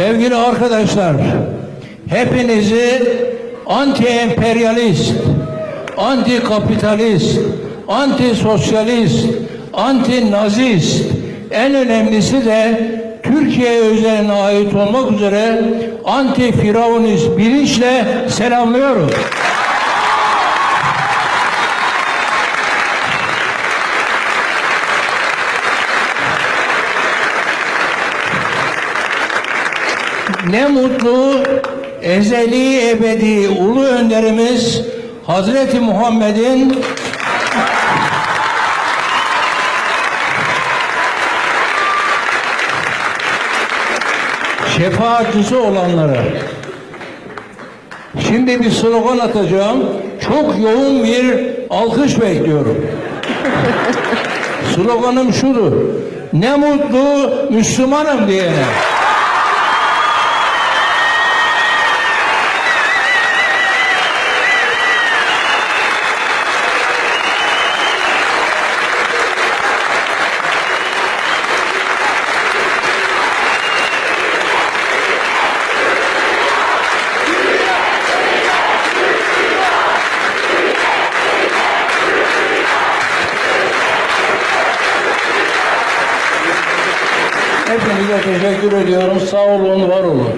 Sevgili arkadaşlar, hepinizi anti-emperyalist, anti-kapitalist, anti-sosyalist, anti-nazist, en önemlisi de Türkiye özeline ait olmak üzere anti-firavunist bilinçle selamlıyorum. Ne mutlu ezeli ebedi ulu önderimiz Hazreti Muhammed'in şefaatçisi olanlara. Şimdi bir slogan atacağım. Çok yoğun bir alkış bekliyorum. Sloganım şudur. Ne mutlu Müslümanım diyene. Hepinize teşekkür ediyorum. Sağ olun, var olun.